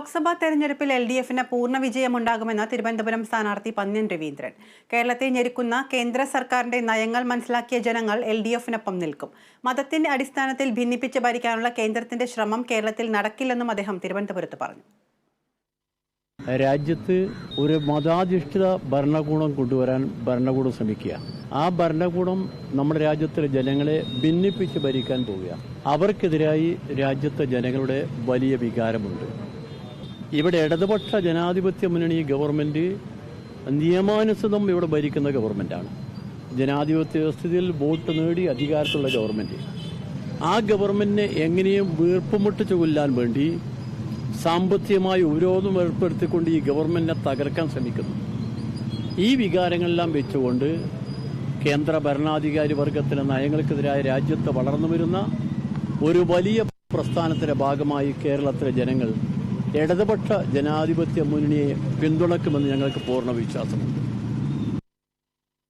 ലോക്സഭാ തെരഞ്ഞെടുപ്പിൽ L D എഫിന് പൂർണ വിജയമുണ്ടാകുമെന്ന് തിരുവനന്തപുരം സ്ഥാനാർത്ഥി പന്ന്യൻ രവീന്ദ്രൻ. കേരളത്തെ ഞെരുക്കുന്ന കേന്ദ്ര സർക്കാരിന്റെ നയങ്ങൾ മനസ്സിലാക്കിയ ജനങ്ങൾ എൽ ഡി എഫിനൊപ്പം നിൽക്കും. മതത്തിന്റെ അടിസ്ഥാനത്തിൽ ഭിന്നിപ്പിച്ച് ഭരിക്കാനുള്ള കേന്ദ്രത്തിന്റെ ശ്രമം കേരളത്തിൽ നടക്കില്ലെന്നും അദ്ദേഹം തിരുവനന്തപുരത്ത് പറഞ്ഞു. രാജ്യത്ത് ഒരു മതാധിഷ്ഠിത ഭരണകൂടം കൊണ്ടുവരാൻ ഭരണകൂടം ശ്രമിക്കുക. ആ ഭരണകൂടം നമ്മുടെ രാജ്യത്തിലെ ജനങ്ങളെ ഭിന്നിപ്പിച്ച് ഭരിക്കാൻ പോവുക. അവർക്കെതിരായി രാജ്യത്തെ ജനങ്ങളുടെ വലിയ വികാരമുണ്ട്. ഇവിടെ ഇടതുപക്ഷ ജനാധിപത്യ മുന്നണി ഗവൺമെന്റ് നിയമാനുസൃതം ഇവിടെ ഭരിക്കുന്ന ഗവൺമെന്റാണ് ജനാധിപത്യ വ്യവസ്ഥയിൽ വോട്ട് നേടി അധികാരത്തുള്ള ഗവൺമെന്റ് ആ ഗവൺമെന്റിനെ എങ്ങനെയും വീർപ്പുമുട്ടിച്ചു കൊല്ലാൻ വേണ്ടി സാമ്പത്തികമായി ഉപരോധം ഏർപ്പെടുത്തിക്കൊണ്ട് ഈ ഗവൺമെന്റിനെ തകർക്കാൻ ശ്രമിക്കുന്നു. ഈ വികാരങ്ങളെല്ലാം വെച്ചുകൊണ്ട് കേന്ദ്ര ഭരണാധികാരി വർഗത്തിലെ നയങ്ങൾക്കെതിരായ രാജ്യത്ത് വളർന്നു വരുന്ന ഒരു വലിയ പ്രസ്ഥാനത്തിന്റെ ഭാഗമായി കേരളത്തിലെ ജനങ്ങൾ ഇടതുപക്ഷ ജനാധിപത്യ മുന്നണിയെ പിന്തുണക്കുമെന്ന് ഞങ്ങൾക്ക് പൂർണ വിശ്വാസമുണ്ട്.